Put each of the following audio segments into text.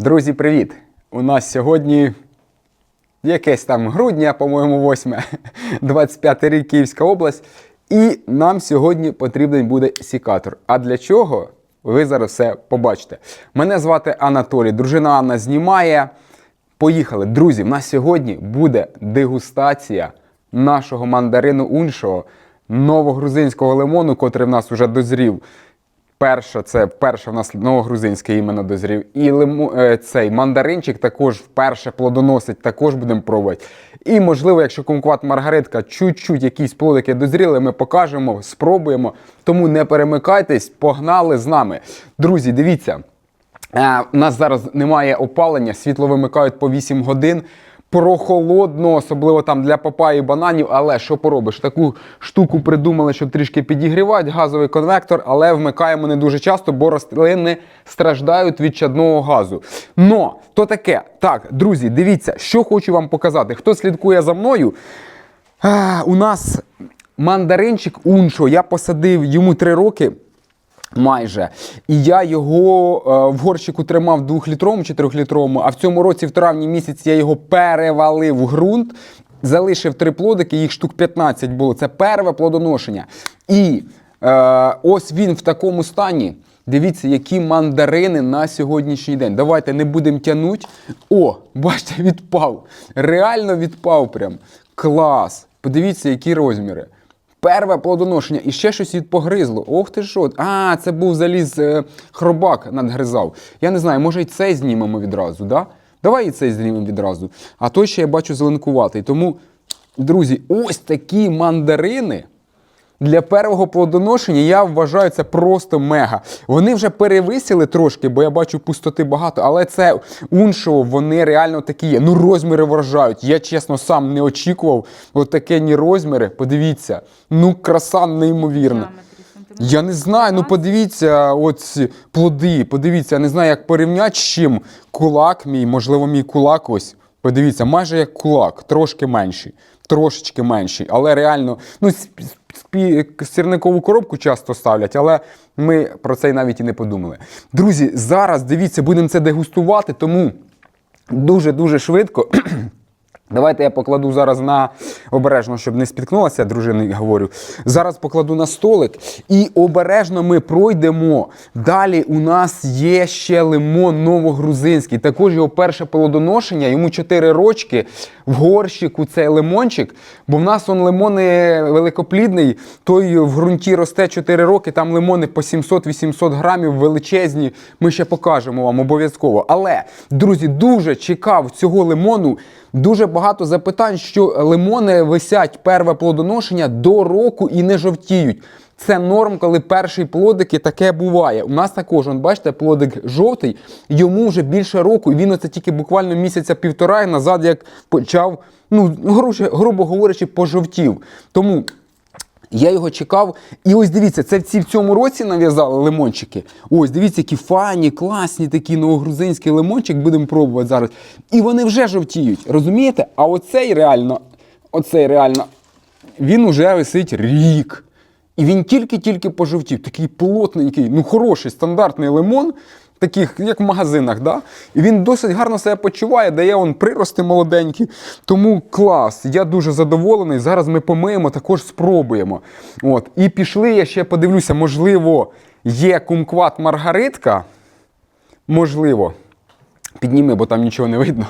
Друзі, привіт! У нас сьогодні якесь там грудня, по-моєму, 8, 25 рік Київська область. І нам сьогодні потрібен буде сікатор. А для чого? Ви зараз все побачите. Мене звати Анатолій, дружина Анна знімає. Поїхали. Друзі, в нас сьогодні буде дегустація нашого мандарину уншого, новогрузинського лимону, котрий в нас вже дозрів. Перша, це перше в нас новогрузинський іменно дозрів. І лиму, е, цей мандаринчик також вперше плодоносить, також будемо пробувати. І, можливо, якщо кумкват маргаритка, чуть-чуть якісь плодики дозріли, ми покажемо, спробуємо. Тому не перемикайтесь, погнали з нами. Друзі, дивіться. Е, У нас зараз немає опалення, світло вимикають по 8 годин. Прохолодно, особливо там для папаї бананів, але що поробиш? Таку штуку придумали, щоб трішки підігрівати, газовий конвектор, але вмикаємо не дуже часто, бо рослини страждають від чадного газу. Но то таке. Так, друзі, дивіться, що хочу вам показати. Хто слідкує за мною? А, у нас мандаринчик уншо. Я посадив йому 3 роки. Майже. І я його е, в горщику тримав двохлітровому чи трьохлітровому, а в цьому році, в травні місяці, я його перевалив в ґрунт, залишив три плодики, їх штук 15 було. Це перве плодоношення. І е, ось він в такому стані. Дивіться, які мандарини на сьогоднішній день. Давайте не будемо тягнути. О, бачите, відпав. Реально відпав прям. Клас. Подивіться, які розміри. Перве плодоношення і ще щось від погризло. Ох ти що. А, це був заліз е, хробак надгризав. Я не знаю, може і це знімемо відразу, да? Давай і цей знімемо відразу. А той ще я бачу зеленкуватий. Тому, друзі, ось такі мандарини. Для первого плодоношення я вважаю це просто мега. Вони вже перевисіли трошки, бо я бачу пустоти багато, але це уншово, вони реально такі є. Ну, розміри вражають. Я чесно сам не очікував. От такі ні розміри. Подивіться, ну краса неймовірна. Я не знаю, ну подивіться, от ці плоди, подивіться, я не знаю, як порівняти з чим. Кулак мій, можливо, мій кулак ось. Подивіться, майже як кулак, трошки менший, трошечки менший, але реально, ну, сірникову коробку часто ставлять, але ми про це навіть і не подумали. Друзі, зараз дивіться, будемо це дегустувати, тому дуже-дуже швидко. Давайте я покладу зараз на обережно, щоб не спіткнулася, дружини говорю. Зараз покладу на столик і обережно ми пройдемо. Далі у нас є ще лимон новогрузинський. Також його перше плодоношення, йому 4 рочки в горщику цей лимончик. Бо в нас он лимони великоплідний, той в ґрунті росте 4 роки, там лимони по 700-800 грамів величезні. Ми ще покажемо вам обов'язково. Але, друзі, дуже чекав цього лимону. Дуже багато запитань, що лимони висять перве плодоношення до року і не жовтіють. Це норм, коли перший плодик і таке буває. У нас також, он, бачите, плодик жовтий, йому вже більше року, і він оце тільки буквально місяця півтора і назад, як почав, ну, грубо говорячи, пожовтів. Тому я його чекав. І ось дивіться, це ці в цьому році нав'язали лимончики. Ось, дивіться, які фані, класні такі новогрузинський лимончик будемо пробувати зараз. І вони вже жовтіють. Розумієте? А оцей реально, оцей реально, він уже висить рік. І він тільки-тільки пожовтів. Такий плотненький, ну хороший, стандартний лимон. Таких, як в магазинах, да? і він досить гарно себе почуває, дає он прирости молоденькі. Тому клас. Я дуже задоволений. Зараз ми помиємо, також спробуємо. От. І пішли, я ще подивлюся, можливо, є кумкват маргаритка. Можливо. Підніми, бо там нічого не видно.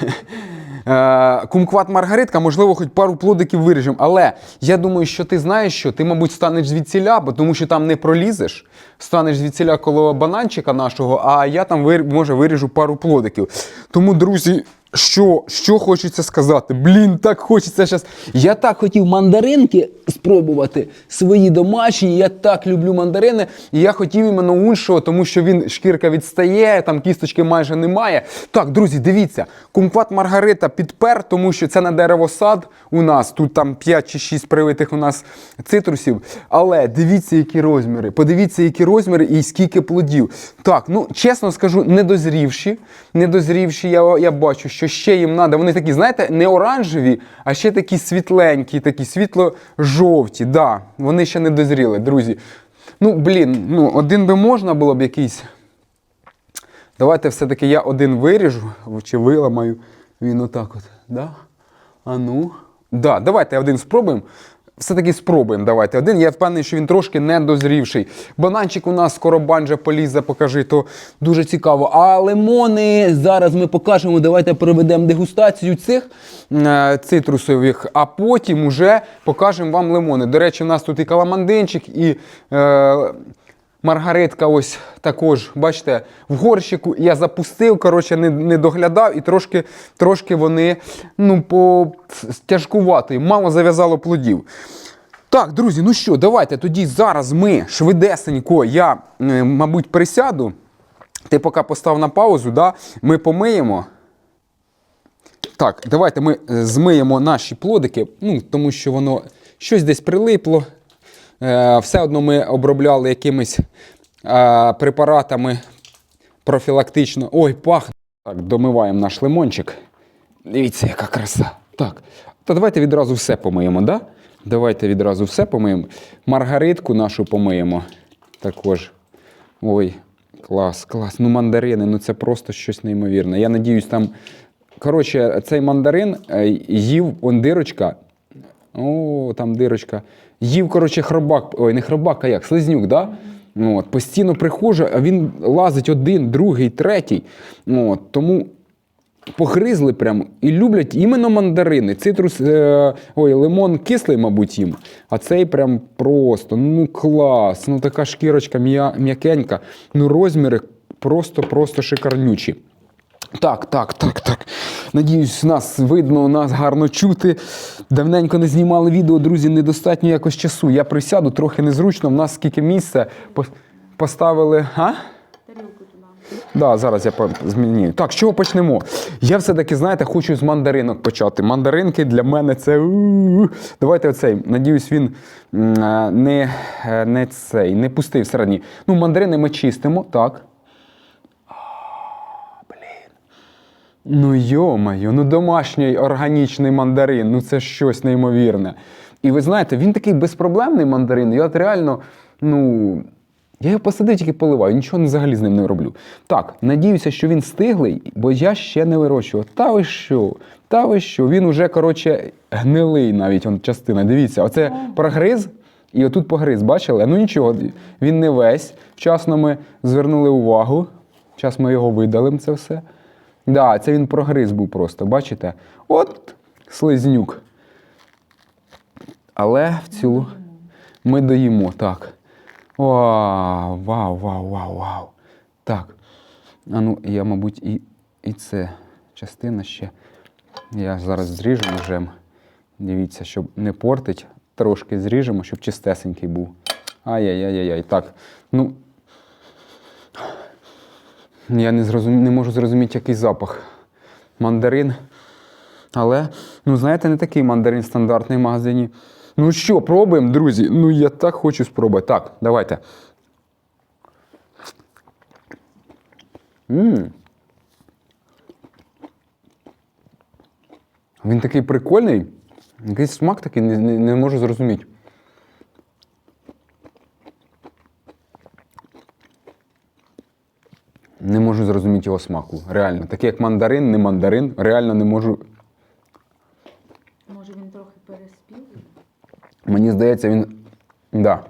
Е, Кумкват Маргаритка, можливо, хоч пару плодиків виріжемо. Але я думаю, що ти знаєш, що ти, мабуть, станеш звідсіля, бо тому що там не пролізеш. Станеш звідсіля коло бананчика нашого, а я там може виріжу пару плодиків. Тому, друзі. Що, що хочеться сказати? Блін, так хочеться зараз. Я так хотів мандаринки спробувати свої домашні. Я так люблю мандарини. І я хотів іменно уншого, тому що він шкірка відстає, там кісточки майже немає. Так, друзі, дивіться, кумкват Маргарита підпер, тому що це на деревосад у нас. Тут там 5 чи 6 привитих у нас цитрусів. Але дивіться, які розміри. Подивіться, які розміри і скільки плодів. Так, ну чесно скажу, недозрівші. Недозрівші, я, я бачу, що ще їм треба. Вони такі, знаєте, не оранжеві, а ще такі світленькі, такі світло-жовті. Да, вони ще не дозріли, друзі. Ну, блін, ну, один би можна було б якийсь. Давайте все-таки я один виріжу чи виламаю. Він отак от. Да? А ну. Да, давайте один спробуємо. Все-таки спробуємо. Давайте один. Я впевнений, що він трошки недозрівший. Бананчик у нас скоро банджа полізе, покажи, то дуже цікаво. А лимони зараз ми покажемо. Давайте проведемо дегустацію цих е, цитрусових, а потім уже покажемо вам лимони. До речі, у нас тут і каламандинчик, і. Е, Маргаритка ось також, бачите, в горщику я запустив, коротше, не, не доглядав, і трошки, трошки вони ну, по тяжкувати, мало зав'язало плодів. Так, друзі, ну що, давайте тоді зараз ми швидесенько, я, е, мабуть, присяду. Ти поки постав на паузу, да? ми помиємо. Так, давайте ми е, змиємо наші плодики, ну, тому що воно щось десь прилипло. Е, все одно ми обробляли якимись е, препаратами профілактично. Ой, пахне. Так, домиваємо наш лимончик. Дивіться, яка краса. Так. То давайте відразу все помиємо, да? Давайте відразу все помиємо. Маргаритку нашу помиємо. Також. Ой, клас, клас. Ну, мандарини, ну це просто щось неймовірне. Я надіюсь, там. Коротше, цей мандарин е, їв он дирочка. О, там дирочка. Їв, коротше, хробак. Ой, не хробак, а як, слизнюк, да? От, постійно приходжу, а він лазить один, другий, третій. От, тому погризли прям і люблять іменно мандарини. Цитрус, е, ой, лимон кислий, мабуть, їм. А цей прям просто, ну клас, ну така шкірочка м'я- м'якенька. Ну розміри просто-просто шикарнючі. Так, так, так, так. Надіюсь, нас видно, нас гарно чути. Давненько не знімали відео, друзі, недостатньо якось часу. Я присяду, трохи незручно. В нас скільки місця поставили. А? Тарілку туди. Да, зараз я змінюю. Так, з чого почнемо? Я все-таки, знаєте, хочу з мандаринок почати. Мандаринки для мене це. Давайте оцей. Надіюсь, він е, не, е, не цей, не пустий всередині. Ну, мандарини ми чистимо, так. А, Блін. Ну, йо-моє, ну домашній органічний мандарин, ну це щось неймовірне. І ви знаєте, він такий безпроблемний мандарин. Я от реально, ну. Я його посадив, тільки поливаю, нічого взагалі з ним не роблю. Так, надіюся, що він стиглий, бо я ще не вирощував. Та ви що? Та ви що? Він уже, коротше, гнилий навіть он, частина. Дивіться, оце прогриз, і отут погриз, бачили? Ну нічого, він не весь. Вчасно ми звернули увагу. Зараз ми його видалимо, це все. Да, це він прогриз був просто, бачите? От слизнюк. Але в цілу ми доїмо, так. Вау, вау, вау, вау, вау. Так. А ну, я, мабуть, і, і це частина ще. Я зараз зріжу ножем. Дивіться, щоб не портить. Трошки зріжемо, щоб чистесенький був. Ай-яй-яй-яй. Так. Ну. Я не, зрозум... не можу зрозуміти, який запах. Мандарин. Але, ну, знаєте, не такий мандарин стандартний в магазині. Ну що, пробуємо, друзі? Ну, я так хочу спробувати. Так, давайте. м Він такий прикольний. Якийсь смак такий не, не, не можу зрозуміти. Не можу зрозуміти його смаку. Реально. Такий як мандарин, не мандарин. Реально не можу. Може він трохи переспів? Мені здається, він. Да.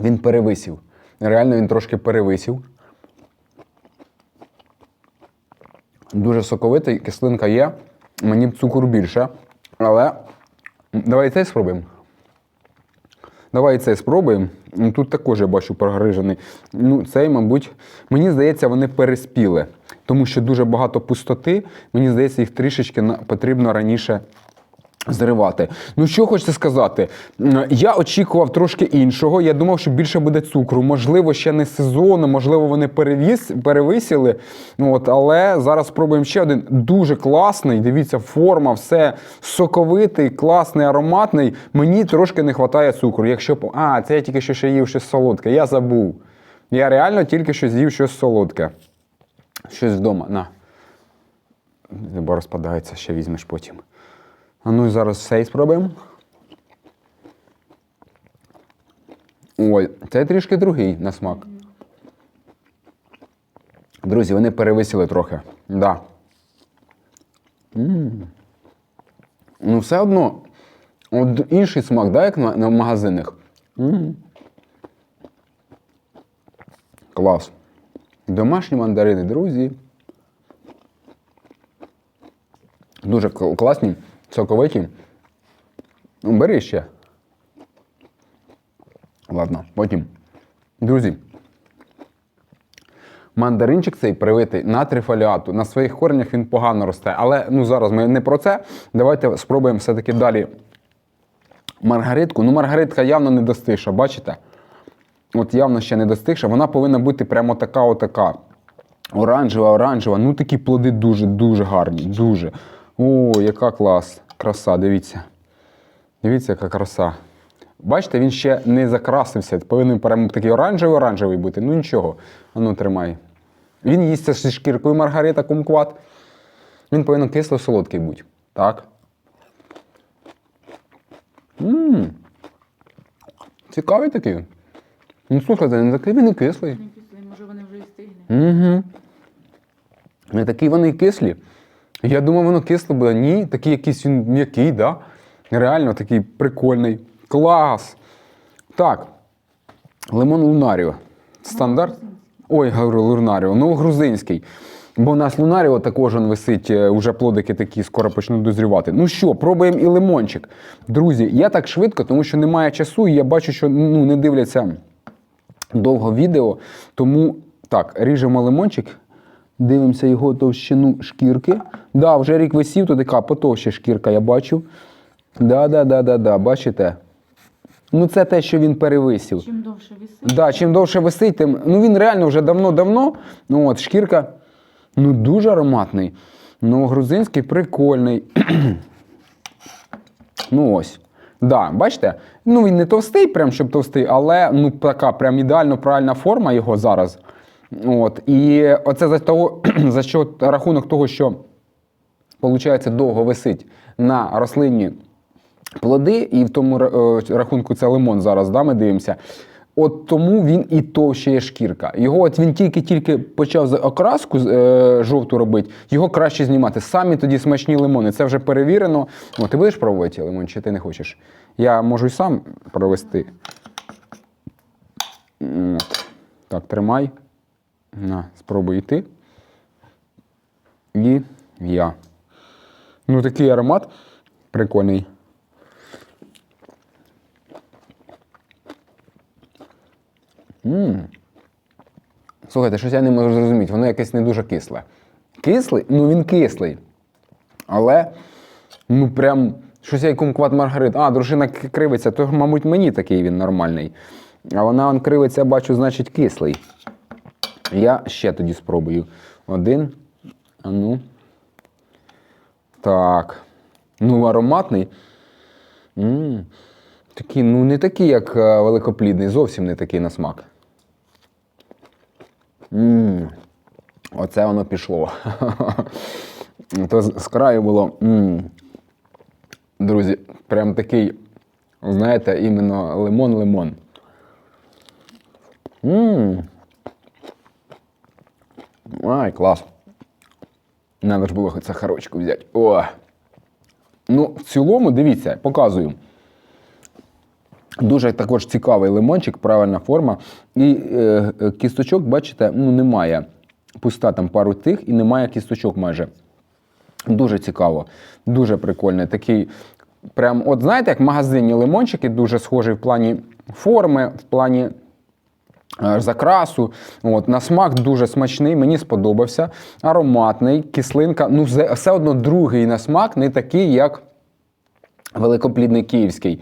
Він перевисів. Реально він трошки перевисів. Дуже соковитий, кислинка є. Мені б цукру більше. Але давай цей спробуємо. Давай цей спробуємо. Ну, Тут також я бачу прогрижений. Ну, цей, мабуть, мені здається, вони переспіли, тому що дуже багато пустоти. Мені здається, їх трішечки потрібно раніше зривати. Ну, що хочеться сказати? Я очікував трошки іншого. Я думав, що більше буде цукру. Можливо, ще не сезону, можливо, вони перевіс, перевисіли. Ну, От, але зараз спробуємо ще один. Дуже класний. Дивіться, форма, все соковитий, класний, ароматний. Мені трошки не вистачає цукру. Якщо А, це я тільки що ще їв щось солодке. Я забув. Я реально тільки що з'їв щось солодке. Щось вдома. На. Бо розпадається, ще візьмеш потім. Ну і зараз цей спробуємо. Ой, це трішки другий на смак. Друзі, вони перевисіли трохи. Да. м Ну, все одно. От інший смак, да, як на, на магазинах. м Клас. Домашні мандарини, друзі. Дуже кл- класні, соковиті. Ну, бери ще. Ладно, потім. Друзі, мандаринчик цей привитий на трифоліату. На своїх коренях він погано росте. Але ну, зараз ми не про це. Давайте спробуємо все-таки далі маргаритку. Ну, маргаритка явно не достигша, бачите? От явно ще не достигша. Вона повинна бути прямо така, отака. Оранжева, оранжева. Ну такі плоди дуже-дуже гарні. Дуже. О, яка клас. Краса, дивіться. Дивіться, яка краса. Бачите, він ще не закрасився. Повинен прямо такий оранжевий оранжевий бути. Ну нічого. Ану, тримай. Він їсться зі шкіркою маргарита кумкват. Він повинен кисло-солодкий бути. Так. Мм. Цікавий такий. Ну, слухайте, не такий він і кислий. Не кислий, може вони вже і стигли. Угу. Не такі вони і кислі. Я думав, воно кисло буде. Ні, такий якийсь він м'який, да? Реально такий прикольний. Клас. Так. Лимон Лунаріо. Стандарт. Ой, говорю, Лунаріо. Ну, грузинський. Бо у нас Лунаріо також висить, е, уже плодики такі скоро почнуть дозрівати. Ну що, пробуємо і лимончик. Друзі, я так швидко, тому що немає часу, і я бачу, що ну, не дивляться довго відео. Тому так, ріжемо лимончик, дивимося його товщину шкірки. Да, вже рік висів, то така потовща шкірка, я бачу. Да, да, да, да, да, бачите? Ну, це те, що він перевисів. Чим довше висить, Да, чим довше висить, тим. Ну він реально вже давно-давно. Ну от, шкірка ну, дуже ароматний. Ну, грузинський прикольний. ну ось. Да, бачите? Ну він не товстий, прям щоб товстий, але ну така прям ідеально правильна форма його зараз. От. І оце за того, за що рахунок того, що виходить, довго висить на рослині плоди, і в тому е, рахунку це лимон зараз, да, ми дивимося. От тому він і товщає шкірка. Його от він тільки-тільки почав окраску е, жовту робити, його краще знімати. Самі тоді смачні лимони. Це вже перевірено. О, ти будеш пробувати лимон, чи ти не хочеш? Я можу й сам провести. Так, тримай. На, спробуй йти. І я. Ну, такий аромат прикольний. М. Слухайте, щось я не можу зрозуміти, воно якесь не дуже кисле. Кислий? Ну він кислий. Але, ну прям, щось я кумкват Маргарит. А, дружина кривиться, то, мабуть, мені такий він нормальний. А вона он кривиться, бачу, значить, кислий. Я ще тоді спробую. Один. А ну. Так. Ну, ароматний. м Такий, ну, не такий, як е, великоплідний, зовсім не такий на смак. м Оце воно пішло. То з, краю було. м Друзі, прям такий, знаєте, іменно лимон-лимон. м Ай, клас. Надо ж було хоч сахарочку взяти. О! Ну, в цілому, дивіться, показую. Дуже також цікавий лимончик, правильна форма. І е, е, кісточок, бачите, ну, немає. Пуста там пару тих і немає кісточок майже. Дуже цікаво, дуже прикольний. Такий, прям, от знаєте, як магазинні лимончики, дуже схожі в плані форми, в плані е, закрасу. От, на смак дуже смачний, мені сподобався. Ароматний, кислинка. Ну, все одно другий на смак, не такий, як великоплідний київський.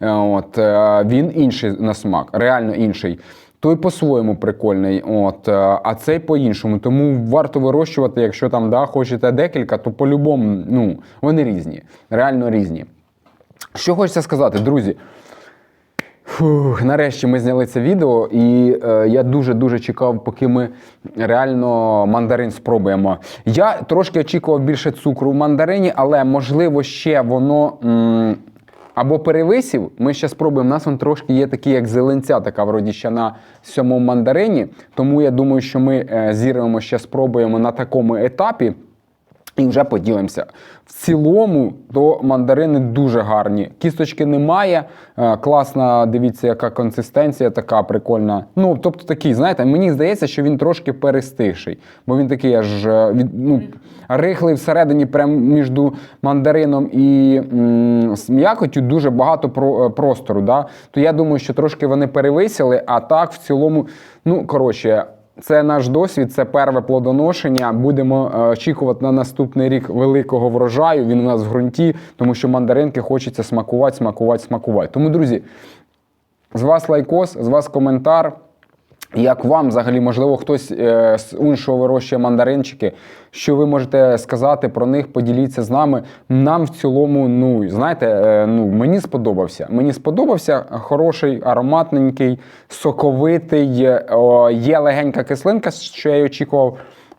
Е, От, е, він інший на смак, реально інший. Той по-своєму прикольний, от, а цей по-іншому. Тому варто вирощувати, якщо там да, хочете декілька, то по-любому ну, вони різні, реально різні. Що хочеться сказати, друзі? Фух, нарешті ми зняли це відео, і е, я дуже-дуже чекав, поки ми реально мандарин спробуємо. Я трошки очікував більше цукру в мандарині, але можливо ще воно м, або перевисів. Ми ще спробуємо. У нас он трошки є такі, як зеленця, така вроді ще на сьомому мандарині. Тому я думаю, що ми е, зірвемо ще спробуємо на такому етапі. І вже поділимося. В цілому, то мандарини дуже гарні. Кісточки немає. Е, класна, дивіться, яка консистенція така прикольна. Ну, тобто такий, знаєте, мені здається, що він трошки перестигший, бо він такий аж е, від, ну, рихлий всередині, прямо між мандарином і м, з м'якоттю дуже багато про, е, простору. Да? То я думаю, що трошки вони перевисили, а так в цілому, ну коротше. Це наш досвід, це перве плодоношення. Будемо е, очікувати на наступний рік великого врожаю. Він у нас в ґрунті, тому що мандаринки хочеться смакувати, смакувати, смакувати. Тому, друзі, з вас лайкос, з вас коментар. Як вам взагалі, можливо, хтось е, з іншого вирощує мандаринчики, що ви можете сказати про них, поділіться з нами. Нам в цілому, ну знаєте, е, ну мені сподобався. Мені сподобався хороший, ароматненький, соковитий, е, е, є легенька кислинка, що я й очікував.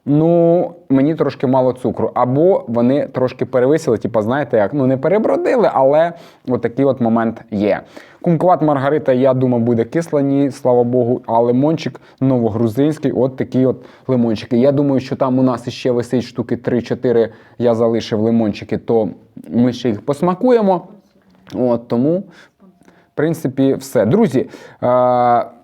Ну, мені трошки мало цукру. Або вони трошки перевисили, типу, знаєте, як ну не перебродили, але от такий от момент є. Кумкват Маргарита, я думаю, буде кислані, слава Богу, а лимончик новогрузинський, от такі от лимончики. Я думаю, що там у нас ще висить штуки 3-4, я залишив лимончики, то ми ще їх посмакуємо. От тому, в принципі, все. Друзі. Е-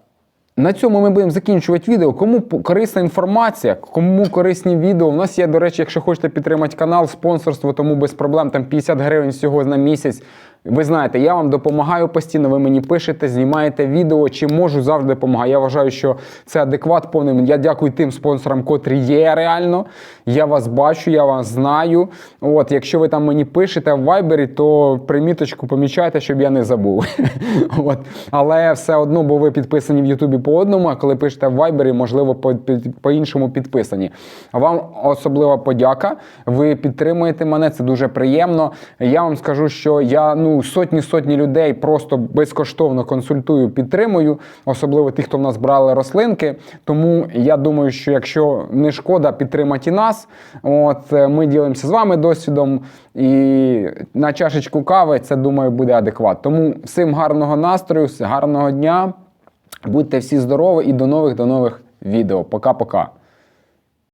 на цьому ми будемо закінчувати відео. Кому корисна інформація, кому корисні відео. У нас є, до речі, якщо хочете підтримати канал, спонсорство, тому без проблем. Там 50 гривень всього на місяць. Ви знаєте, я вам допомагаю постійно. Ви мені пишете, знімаєте відео. Чи можу завжди допомагаю. Я вважаю, що це адекват повний. Я дякую тим спонсорам, котрі є реально. Я вас бачу, я вас знаю. От, якщо ви там мені пишете в вайбері, то приміточку помічайте, щоб я не забув. От. Але все одно, бо ви підписані в Ютубі по одному, а коли пишете в вайбері, можливо, по, іншому підписані. Вам особлива подяка. Ви підтримуєте мене, це дуже приємно. Я вам скажу, що я ну сотні сотні людей просто безкоштовно консультую, підтримую, особливо тих, хто в нас брали рослинки. Тому я думаю, що якщо не шкода, підтримати і нас. От е, ми ділимося з вами досвідом, і на чашечку кави це думаю буде адекват. Тому всім гарного настрою, гарного дня. Будьте всі здорові і до нових до нових відео. Пока-пока.